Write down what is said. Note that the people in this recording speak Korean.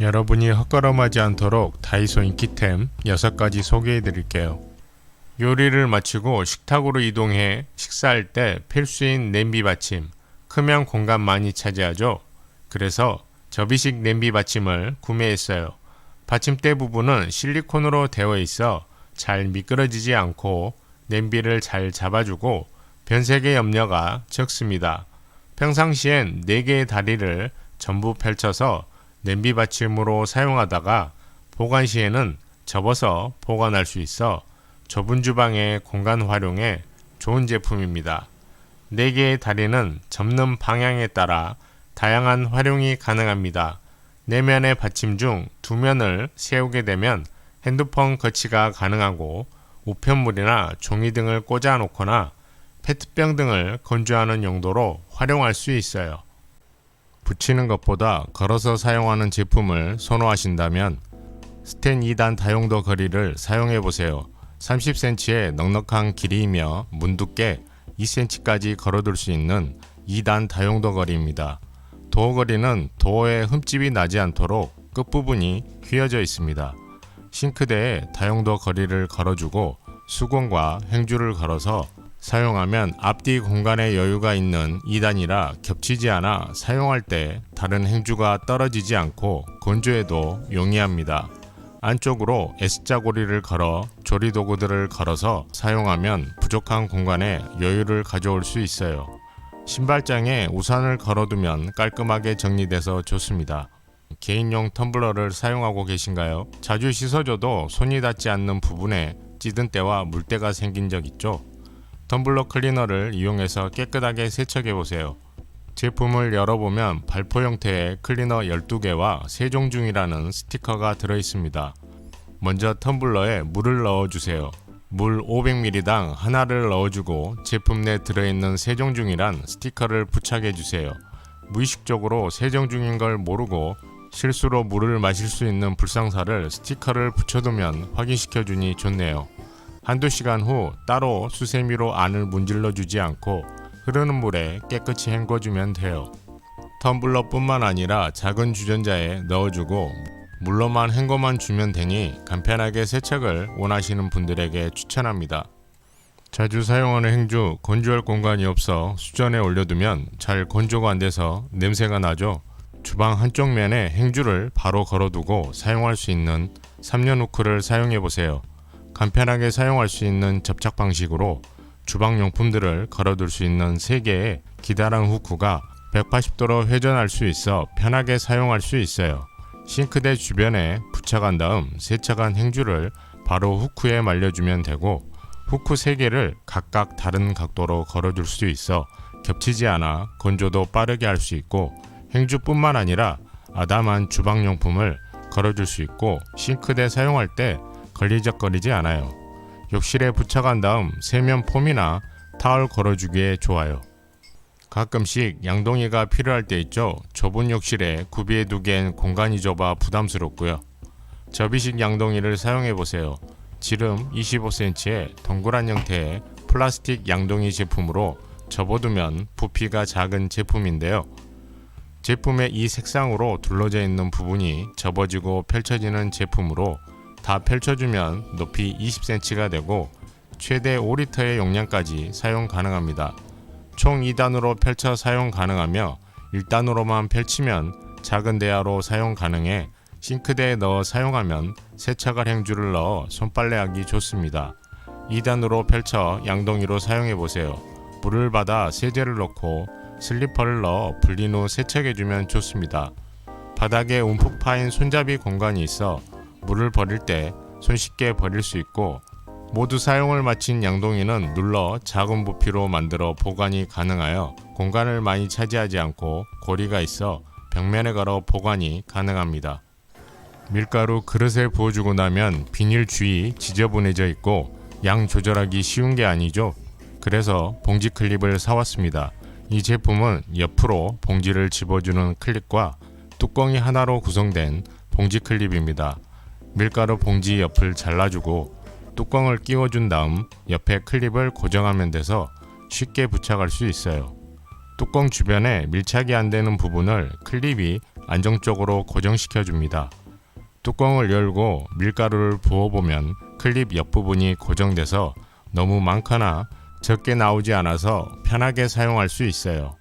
여러분이 헛걸음하지 않도록 다이소 인기템 6가지 소개해 드릴게요. 요리를 마치고 식탁으로 이동해 식사할 때 필수인 냄비 받침. 크면 공간 많이 차지하죠. 그래서 접이식 냄비 받침을 구매했어요. 받침대 부분은 실리콘으로 되어 있어 잘 미끄러지지 않고 냄비를 잘 잡아주고 변색의 염려가 적습니다. 평상시엔 4개의 다리를 전부 펼쳐서 냄비 받침으로 사용하다가 보관 시에는 접어서 보관할 수 있어 좁은 주방의 공간 활용에 좋은 제품입니다. 4개의 다리는 접는 방향에 따라 다양한 활용이 가능합니다. 내면의 받침 중 두 면을 세우게 되면 핸드폰 거치가 가능하고 우편물이나 종이 등을 꽂아 놓거나 페트병 등을 건조하는 용도로 활용할 수 있어요. 붙이는 것보다 걸어서 사용하는 제품을 선호하신다면 스텐 2단 다용도 거리를 사용해 보세요. 30cm의 넉넉한 길이이며 문 두께 2cm까지 걸어둘 수 있는 2단 다용도 거리입니다. 도어 거리는 도어에 흠집이 나지 않도록 끝부분이 휘어져 있습니다. 싱크대에 다용도 거리를 걸어주고 수건과 행주를 걸어서 사용하면 앞뒤 공간에 여유가 있는 2단이라 겹치지 않아 사용할 때 다른 행주가 떨어지지 않고 건조에도 용이합니다. 안쪽으로 S자 고리를 걸어 조리 도구들을 걸어서 사용하면 부족한 공간에 여유를 가져올 수 있어요. 신발장에 우산을 걸어두면 깔끔하게 정리돼서 좋습니다. 개인용 텀블러를 사용하고 계신가요? 자주 씻어줘도 손이 닿지 않는 부분에 찌든 때와 물때가 생긴 적 있죠? 텀블러 클리너를 이용해서 깨끗하게 세척해 보세요. 제품을 열어보면 발포 형태의 클리너 12개와 세종 중이라는 스티커가 들어 있습니다. 먼저 텀블러에 물을 넣어주세요. 물 500ml당 하나를 넣어주고 제품 내 들어있는 세종 중이란 스티커를 부착해 주세요. 무의식적으로 세정 중인 걸 모르고 실수로 물을 마실 수 있는 불상사를 스티커를 붙여두면 확인시켜 주니 좋네요. 한두 시간 후 따로 수세미로 안을 문질러 주지 않고 흐르는 물에 깨끗이 헹궈주면 돼요. 텀블러뿐만 아니라 작은 주전자에 넣어주고 물로만 헹궈만 주면 되니 간편하게 세척을 원하시는 분들에게 추천합니다. 자주 사용하는 행주 건조할 공간이 없어 수전에 올려두면 잘 건조가 안 돼서 냄새가 나죠. 주방 한쪽 면에 행주를 바로 걸어두고 사용할 수 있는 3년 후크를 사용해 보세요. 간편하게 사용할 수 있는 접착 방식으로 주방 용품들을 걸어둘 수 있는 3개의 기다란 후크가 180도로 회전할 수 있어 편하게 사용할 수 있어요. 싱크대 주변에 부착한 다음 세척한 행주를 바로 후크에 말려주면 되고 후크 3개를 각각 다른 각도로 걸어줄 수 있어 겹치지 않아 건조도 빠르게 할 수 있고 행주뿐만 아니라 아담한 주방용품을 걸어줄 수 있고 싱크대 사용할 때 걸리적거리지 않아요. 욕실에 부착한 다음 세면 폼이나 타월 걸어주기에 좋아요. 가끔씩 양동이가 필요할 때 있죠. 좁은 욕실에 구비해 두기엔 공간이 좁아 부담스럽고요. 접이식 양동이를 사용해 보세요. 지름 25cm의 동그란 형태의 플라스틱 양동이 제품으로 접어두면 부피가 작은 제품인데요. 제품의 이 색상으로 둘러져 있는 부분이 접어지고 펼쳐지는 제품으로 다 펼쳐주면 높이 20cm가 되고 최대 5리터의 용량까지 사용 가능합니다. 총 2단으로 펼쳐 사용 가능하며 1단으로만 펼치면 작은 대야로 사용 가능해 싱크대에 넣어 사용하면 세척할 행주를 넣어 손빨래하기 좋습니다. 2단으로 펼쳐 양동이로 사용해 보세요. 물을 받아 세제를 넣고 슬리퍼를 넣어 불린 후 세척해 주면 좋습니다. 바닥에 움푹 파인 손잡이 공간이 있어 물을 버릴 때 손쉽게 버릴 수 있고 모두 사용을 마친 양동이는 눌러 작은 부피로 만들어 보관이 가능하여 공간을 많이 차지하지 않고 고리가 있어 벽면에 걸어 보관이 가능합니다. 밀가루 그릇에 부어주고 나면 비닐 주위 지저분해져 있고 양 조절하기 쉬운 게 아니죠. 그래서 봉지 클립을 사왔습니다. 이 제품은 옆으로 봉지를 집어주는 클립과 뚜껑이 하나로 구성된 봉지 클립입니다. 밀가루 봉지 옆을 잘라주고 뚜껑을 끼워준 다음 옆에 클립을 고정하면 돼서 쉽게 부착할 수 있어요. 뚜껑 주변에 밀착이 안 되는 부분을 클립이 안정적으로 고정시켜 줍니다. 뚜껑을 열고 밀가루를 부어보면 클립 옆부분이 고정돼서 너무 많거나 적게 나오지 않아서 편하게 사용할 수 있어요.